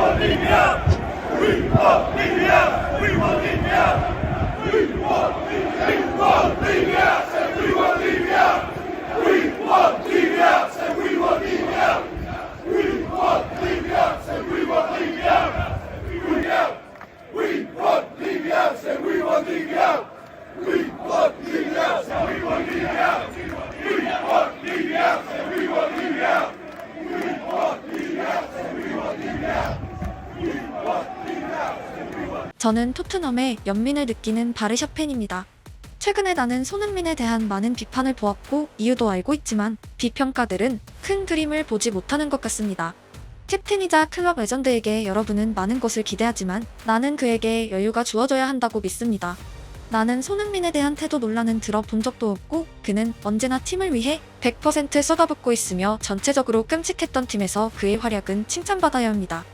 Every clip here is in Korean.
want India! We want India! We want India! We want 저는 토트넘의 연민을 느끼는 바르샤 팬입니다. 최근에 나는 손흥민에 대한 많은 비판을 보았고 이유도 알고 있지만 비평가들은 큰 그림을 보지 못하는 것 같습니다. 캡틴이자 클럽 레전드에게 여러분은 많은 것을 기대하지만 나는 그에게 여유가 주어져야 한다고 믿습니다. 나는 손흥민에 대한 태도 논란은 들어본 적도 없고 그는 언제나 팀을 위해 100% 쏟아붓고 있으며 전체적으로 끔찍했던 팀에서 그의 활약은 칭찬받아야 합니다.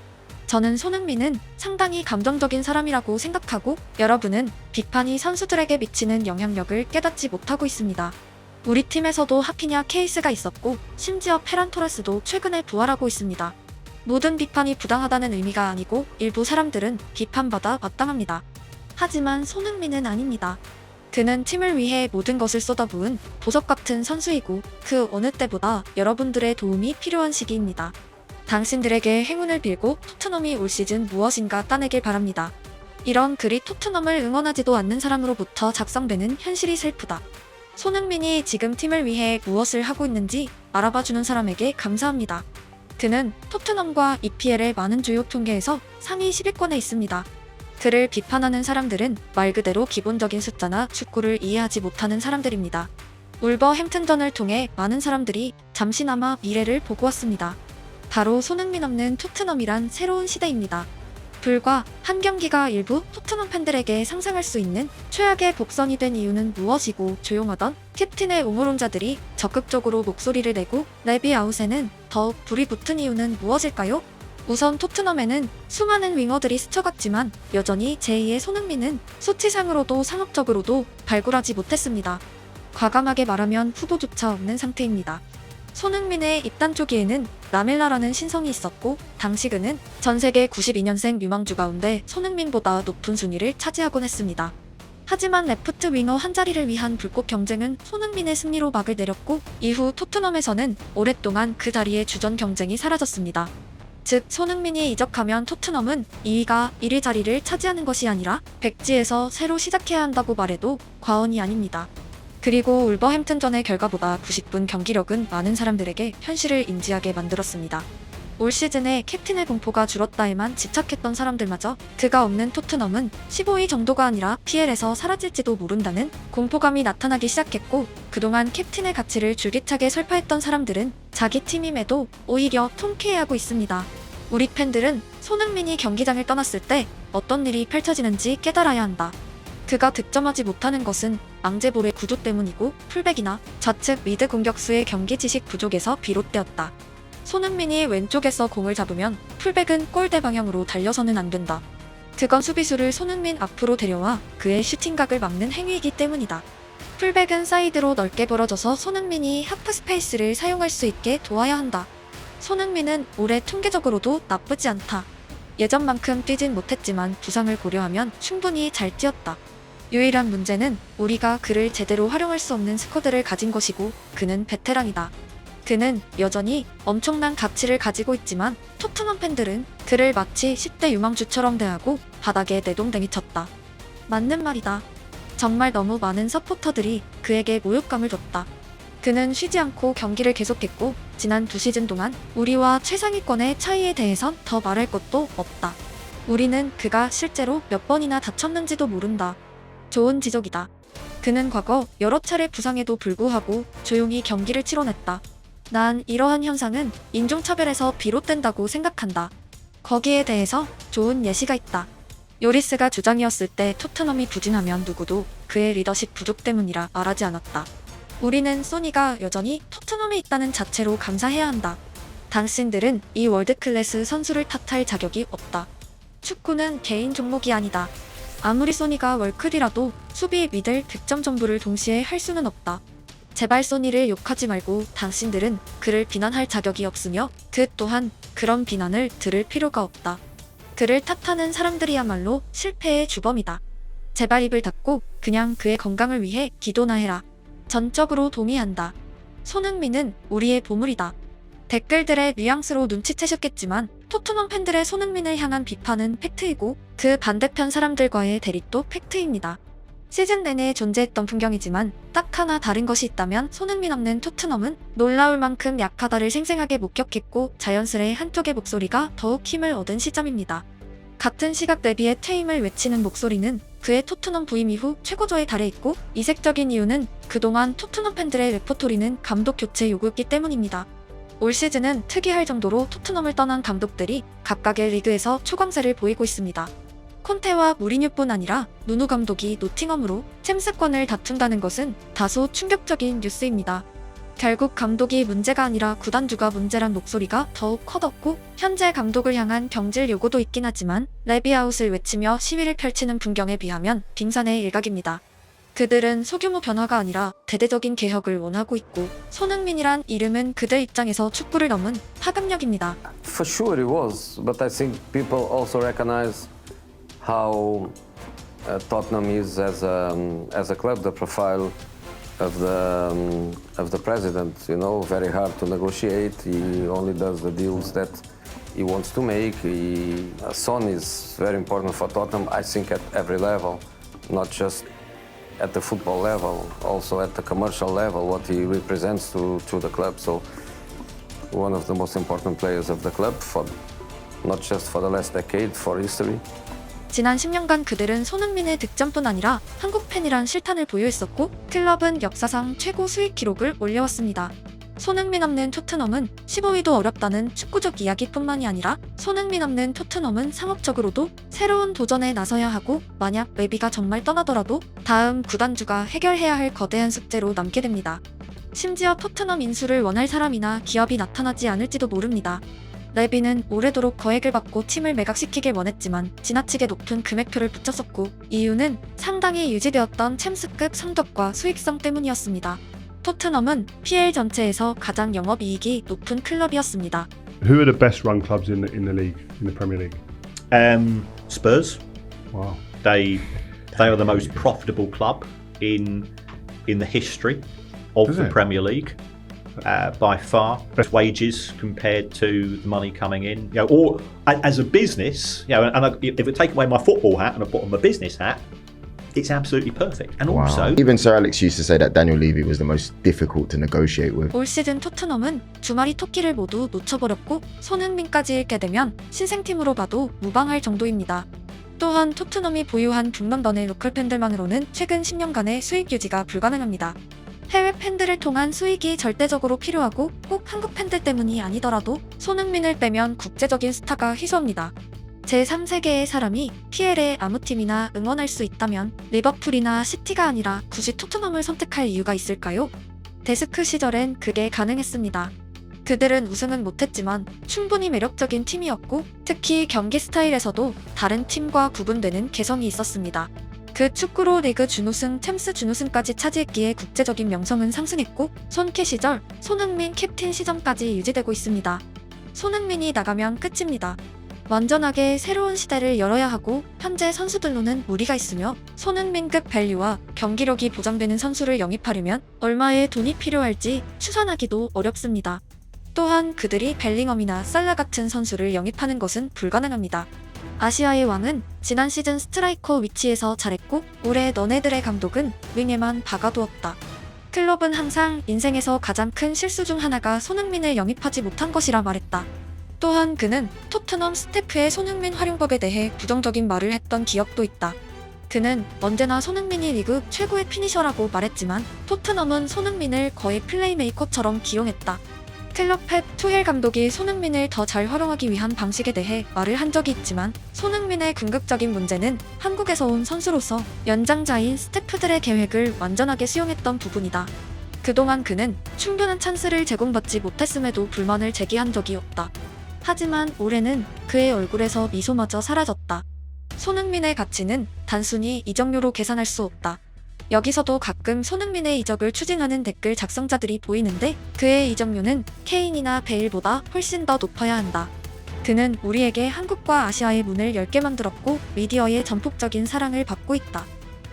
저는 손흥민은 상당히 감정적인 사람이라고 생각하고 여러분은 비판이 선수들에게 미치는 영향력을 깨닫지 못하고 있습니다. 우리 팀에서도 하피냐 케이스가 있었고 심지어 페란 토레스도 최근에 부활하고 있습니다. 모든 비판이 부당하다는 의미가 아니고 일부 사람들은 비판받아 마땅합니다. 하지만 손흥민은 아닙니다. 그는 팀을 위해 모든 것을 쏟아부은 보석 같은 선수이고 그 어느 때보다 여러분들의 도움이 필요한 시기입니다. 당신들에게 행운을 빌고 토트넘이 올 시즌 무엇인가 따내길 바랍니다. 이런 글이 토트넘을 응원하지도 않는 사람으로부터 작성되는 현실이 슬프다. 손흥민이 지금 팀을 위해 무엇을 하고 있는지 알아봐주는 사람에게 감사합니다. 그는 토트넘과 EPL의 많은 주요 통계에서 상위 10위권에 있습니다. 그를 비판하는 사람들은 말 그대로 기본적인 숫자나 축구를 이해하지 못하는 사람들입니다. 울버햄튼전을 통해 많은 사람들이 잠시나마 미래를 보고 왔습니다. 바로 손흥민 없는 토트넘이란 새로운 시대입니다. 불과 한 경기가 일부 토트넘 팬들에게 상상할 수 있는 최악의 복선이 된 이유는 무엇이고 조용하던 캡틴의 옹호론자들이 적극적으로 목소리를 내고 레비 아웃에는 더욱 불이 붙은 이유는 무엇일까요? 우선 토트넘에는 수많은 윙어들이 스쳐갔지만 여전히 제2의 손흥민은 수치상으로도 상업적으로도 발굴하지 못했습니다. 과감하게 말하면 후보조차 없는 상태입니다. 손흥민의 입단 초기에는 라멜라라는 신성이 있었고 당시 그는 전 세계 92년생 유망주 가운데 손흥민보다 높은 순위를 차지하곤 했습니다. 하지만 레프트 윙어 한 자리를 위한 불꽃 경쟁은 손흥민의 승리로 막을 내렸고 이후 토트넘에서는 오랫동안 그 자리의 주전 경쟁이 사라졌습니다. 즉 손흥민이 이적하면 토트넘은 2위가 1위 자리를 차지하는 것이 아니라 백지에서 새로 시작해야 한다고 말해도 과언이 아닙니다. 그리고 울버햄튼전의 결과보다 90분 경기력은 많은 사람들에게 현실을 인지하게 만들었습니다. 올 시즌에 캡틴의 공포가 줄었다에만 집착했던 사람들마저 그가 없는 토트넘은 15위 정도가 아니라 PL에서 사라질지도 모른다는 공포감이 나타나기 시작했고 그동안 캡틴의 가치를 줄기차게 설파했던 사람들은 자기 팀임에도 오히려 통쾌해하고 있습니다. 우리 팬들은 손흥민이 경기장을 떠났을 때 어떤 일이 펼쳐지는지 깨달아야 한다. 그가 득점하지 못하는 것은 앙제볼의 구조 때문이고 풀백이나 좌측 미드 공격수의 경기 지식 부족에서 비롯되었다. 손흥민이 왼쪽에서 공을 잡으면 풀백은 골대 방향으로 달려서는 안 된다. 그건 수비수를 손흥민 앞으로 데려와 그의 슈팅각을 막는 행위이기 때문이다. 풀백은 사이드로 넓게 벌어져서 손흥민이 하프 스페이스를 사용할 수 있게 도와야 한다. 손흥민은 올해 통계적으로도 나쁘지 않다. 예전만큼 뛰진 못했지만 부상을 고려하면 충분히 잘 뛰었다. 유일한 문제는 우리가 그를 제대로 활용할 수 없는 스쿼드를 가진 것이고 그는 베테랑이다. 그는 여전히 엄청난 가치를 가지고 있지만 토트넘 팬들은 그를 마치 10대 유망주처럼 대하고 바닥에 내동댕이 쳤다. 맞는 말이다. 정말 너무 많은 서포터들이 그에게 모욕감을 줬다. 그는 쉬지 않고 경기를 계속했고 지난 두 시즌 동안 우리와 최상위권의 차이에 대해선 더 말할 것도 없다. 우리는 그가 실제로 몇 번이나 다쳤는지도 모른다. 좋은 지적이다. 그는 과거 여러 차례 부상에도 불구하고 조용히 경기를 치러냈다. 난 이러한 현상은 인종차별에서 비롯된다고 생각한다. 거기에 대해서 좋은 예시가 있다. 요리스가 주장이었을 때 토트넘이 부진하면 누구도 그의 리더십 부족 때문이라 말하지 않았다. 우리는 소니가 여전히 토트넘에 있다는 자체로 감사해야 한다. 당신들은 이 월드클래스 선수를 탓할 자격이 없다. 축구는 개인 종목이 아니다. 아무리 소니가 월클이라도 수비, 미들, 득점 전부를 동시에 할 수는 없다. 제발 소니를 욕하지 말고 당신들은 그를 비난할 자격이 없으며 그 또한 그런 비난을 들을 필요가 없다. 그를 탓하는 사람들이야말로 실패의 주범이다. 제발 입을 닫고 그냥 그의 건강을 위해 기도나 해라. 전적으로 동의한다. 손흥민은 우리의 보물이다. 댓글들의 뉘앙스로 눈치채셨겠지만 토트넘 팬들의 손흥민을 향한 비판은 팩트이고 그 반대편 사람들과의 대립도 팩트입니다. 시즌 내내 존재했던 풍경이지만 딱 하나 다른 것이 있다면 손흥민 없는 토트넘은 놀라울 만큼 약하다를 생생하게 목격했고 자연스레 한쪽의 목소리가 더욱 힘을 얻은 시점입니다. 같은 시각 레비의 퇴임을 외치는 목소리는 그의 토트넘 부임 이후 최고조에 달해 있고 이색적인 이유는 그동안 토트넘 팬들의 레퍼토리는 감독 교체 요구였기 때문입니다. 올 시즌은 특이할 정도로 토트넘을 떠난 감독들이 각각의 리그에서 초강세를 보이고 있습니다. 콘테와 무리뉴뿐 아니라 누누 감독이 노팅엄으로 챔스권을 다툰다는 것은 다소 충격적인 뉴스입니다. 결국 감독이 문제가 아니라 구단주가 문제란 목소리가 더욱 커졌고 현재 감독을 향한 경질 요구도 있긴 하지만 레비아웃을 외치며 시위를 펼치는 풍경에 비하면 빙산의 일각입니다. 그들은 소규모 변화가 아니라 대대적인 개혁을 원하고 있고 손흥민이란 이름은 그들 입장에서 축구를 넘은 파급력입니다. For sure it was, but I think people also recognize how uh, Tottenham is as a, um, as a club, the profile of the um, of the president. You know, very hard to negotiate. He only does the deals that he wants to make. He, uh, Son is very important for Tottenham. I think at every level, not just at the football level, also at the commercial level, what he represents to, to the club. So one of the most important players of the club for not just for the last decade, for history. 지난 10년간 그들은 손흥민의 득점뿐 아니라 한국 팬이란 실탄을 보유했었고 클럽은 역사상 최고 수익 기록을 올려왔습니다. 손흥민 없는 토트넘은 15위도 어렵다는 축구적 이야기뿐만이 아니라 손흥민 없는 토트넘은 상업적으로도 새로운 도전에 나서야 하고 만약 레비가 정말 떠나더라도 다음 구단주가 해결해야 할 거대한 숙제로 남게 됩니다. 심지어 토트넘 인수를 원할 사람이나 기업이 나타나지 않을지도 모릅니다. 레비는 오래도록 거액을 받고 팀을 매각시키길 원했지만 지나치게 높은 금액표를 붙였었고 이유는 상당히 유지되었던 챔스급 성적과 수익성 때문이었습니다. 토트넘은 PL 전체에서 가장 영업이익이 높은 클럽이었습니다. Who are the best run clubs in the in the league in the Premier League? Um, Spurs. Wow. They they are the most profitable club in in the history of Is the it? Premier League. Uh, by far, best wages compared to the money coming in. You know, or a- as a business, you know, and I, if I take away my football hat and I put on my business hat, it's absolutely perfect. And also, Even Sir Alex used to say that Daniel Levy was the most difficult to negotiate with. 올 시즌 토트넘은 두 마리 토끼를 모두 놓쳐버렸고 손흥민까지 잃게 되면 신생팀으로 봐도 무방할 정도입니다. 또한 토트넘이 보유한 북런던의 로컬 팬들만으로는 최근 10년간의 수익 유지가 불가능합니다. 해외 팬들을 통한 수익이 절대적으로 필요하고 꼭 한국 팬들 때문이 아니더라도 손흥민을 빼면 국제적인 스타가 희소합니다. 제3세계의 사람이 PL의 아무 팀이나 응원할 수 있다면 리버풀이나 시티가 아니라 굳이 토트넘을 선택할 이유가 있을까요? 데스크 시절엔 그게 가능했습니다. 그들은 우승은 못했지만 충분히 매력적인 팀이었고 특히 경기 스타일에서도 다른 팀과 구분되는 개성이 있었습니다. 그 축구로 리그 준우승, 챔스 준우승까지 차지했기에 국제적인 명성은 상승했고 손캐 시절 손흥민 캡틴 시점까지 유지되고 있습니다. 손흥민이 나가면 끝입니다. 완전하게 새로운 시대를 열어야 하고 현재 선수들로는 무리가 있으며 손흥민급 밸류와 경기력이 보장되는 선수를 영입하려면 얼마의 돈이 필요할지 추산하기도 어렵습니다. 또한 그들이 벨링엄이나 살라 같은 선수를 영입하는 것은 불가능합니다. 아시아의 왕은 지난 시즌 스트라이커 위치에서 잘했고 올해 너네들의 감독은 윙에만 박아두었다. 클럽은 항상 인생에서 가장 큰 실수 중 하나가 손흥민을 영입하지 못한 것이라 말했다. 또한 그는 토트넘 스태프의 손흥민 활용법에 대해 부정적인 말을 했던 기억도 있다. 그는 언제나 손흥민이 리그 최고의 피니셔라고 말했지만 토트넘은 손흥민을 거의 플레이메이커처럼 기용했다. 클럽 팻 투헬 감독이 손흥민을 더 잘 활용하기 위한 방식에 대해 말을 한 적이 있지만 손흥민의 궁극적인 문제는 한국에서 온 선수로서 연장자인 스태프들의 계획을 완전하게 수용했던 부분이다. 그동안 그는 충분한 찬스를 제공받지 못했음에도 불만을 제기한 적이 없다. 하지만 올해는 그의 얼굴에서 미소마저 사라졌다. 손흥민의 가치는 단순히 이적료로 계산할 수 없다. 여기서도 가끔 손흥민의 이적을 추진하는 댓글 작성자들이 보이는데 그의 이적료는 케인이나 베일보다 훨씬 더 높아야 한다. 그는 우리에게 한국과 아시아의 문을 열게 만들었고 미디어의 전폭적인 사랑을 받고 있다.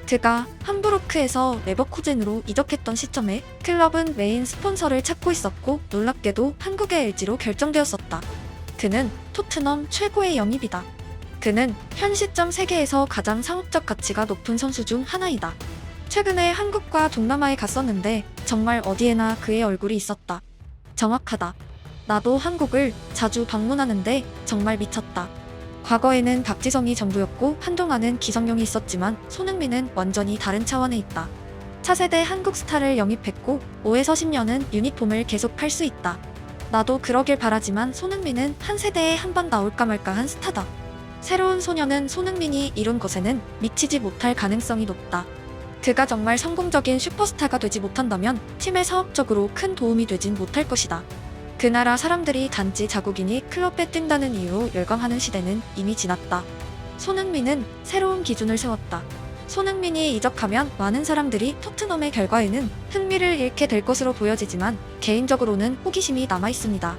그가 함부르크에서 레버쿠젠으로 이적했던 시점에 클럽은 메인 스폰서를 찾고 있었고 놀랍게도 한국의 LG로 결정되었었다. 그는 토트넘 최고의 영입이다. 그는 현 시점 세계에서 가장 상업적 가치가 높은 선수 중 하나이다. 최근에 한국과 동남아에 갔었는데 정말 어디에나 그의 얼굴이 있었다. 정확하다. 나도 한국을 자주 방문하는데 정말 미쳤다. 과거에는 박지성이 전부였고 한동안은 기성용이 있었지만 손흥민은 완전히 다른 차원에 있다. 차세대 한국 스타를 영입했고 5에서 10년은 유니폼을 계속 팔 수 있다. 나도 그러길 바라지만 손흥민은 한 세대에 한 번 나올까 말까한 스타다. 새로운 소녀는 손흥민이 이룬 것에는 미치지 못할 가능성이 높다. 그가 정말 성공적인 슈퍼스타가 되지 못한다면 팀에 사업적으로 큰 도움이 되진 못할 것이다. 그 나라 사람들이 단지 자국인이 클럽에 뛴다는 이유로 열광하는 시대는 이미 지났다. 손흥민은 새로운 기준을 세웠다. 손흥민이 이적하면 많은 사람들이 토트넘의 결과에는 흥미를 잃게 될 것으로 보여지지만 개인적으로는 호기심이 남아 있습니다.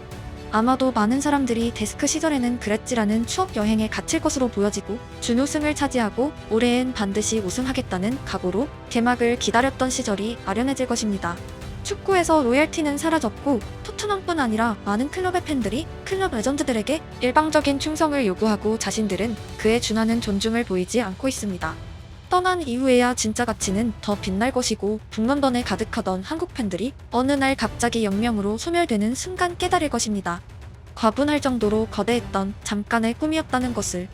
아마도 많은 사람들이 데스크 시절에는 그랬지라는 추억 여행에 갇힐 것으로 보여지고 준우승을 차지하고 올해엔 반드시 우승하겠다는 각오로 개막을 기다렸던 시절이 아련해질 것입니다. 축구에서 로열티는 사라졌고 토트넘뿐 아니라 많은 클럽의 팬들이 클럽 레전드들에게 일방적인 충성을 요구하고 자신들은 그에 준하는 존중을 보이지 않고 있습니다. 떠난 이후에야 진짜 가치는 더 빛날 것이고 북런던에 가득하던 한국 팬들이 어느 날 갑자기 영명으로 소멸되는 순간 깨달을 것입니다. 과분할 정도로 거대했던 잠깐의 꿈이었다는 것을